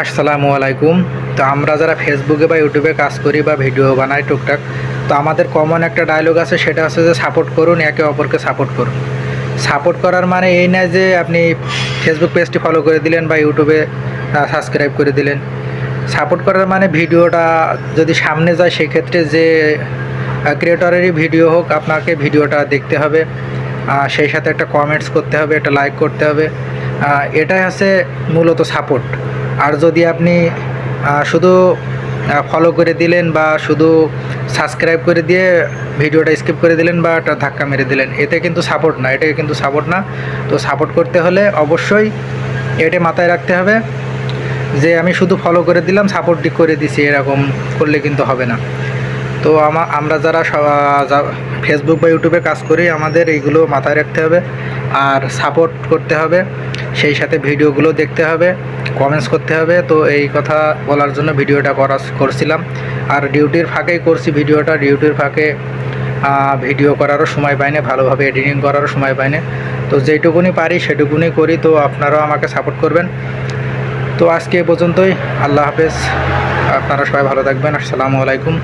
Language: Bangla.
আসসালামু আলাইকুম। তো আমরা যারা ফেসবুকে বা ইউটিউবে কাজ করি বা ভিডিও বানাই টুকটাক, তো আমাদের কমন একটা ডায়লগ আছে, সেটা হচ্ছে যে সাপোর্ট করুন, একে অপরকে সাপোর্ট করুন। সাপোর্ট করার মানে এই না যে আপনি ফেসবুক পেজটি ফলো করে দিলেন বা ইউটিউবে সাবস্ক্রাইব করে দিলেন। সাপোর্ট করার মানে ভিডিওটা যদি সামনে যায়, সেক্ষেত্রে যে ক্রিয়েটরেরই ভিডিও হোক, আপনাকে ভিডিওটা দেখতে হবে। সেই সাথে একটা কমেন্টস করতে হবে, একটা লাইক করতে হবে। এটাই হচ্ছে মূলত সাপোর্ট আর যদি আপনি শুধু ফলো করে দিলেন বা শুধু সাবস্ক্রাইব করে দিয়ে ভিডিওটা স্কিপ করে দিলেন বা একটা ধাক্কা মেরে দিলেন, এতে কিন্তু সাপোর্ট না, এটাকে কিন্তু সাপোর্ট না। তো সাপোর্ট করতে হলে অবশ্যই এটা মাথায় রাখতে হবে যে আমি শুধু ফলো করে দিলাম সাপোর্ট করে দিছি, এরকম করলে কিন্তু হবে না। তো আমা আমরা যারা ফেসবুক বা ইউটিউবে কাজ করি, আমাদের এইগুলো মাথায় রাখতে হবে আর সাপোর্ট করতে হবে। সেই সাথে ভিডিওগুলো দেখতে হবে কমেন্টস করতে হবে। তো এই কথা বলার জন্য ভিডিওটা করা করছিলাম। আর ডিউটির ফাঁকেই করছি ভিডিওটা। ডিউটির ফাঁকে ভিডিও করারও সময় পাই না ভালোভাবে এডিটিং করারও সময় পাই না তো যেটুকুনি পারি সেটুকুনি করি। তো আপনারাও আমাকে সাপোর্ট করবেন। তো আজকে এ পর্যন্তই। আল্লাহ হাফেজ। আপনারা সবাই ভালো থাকবেন। আসসালামু আলাইকুম।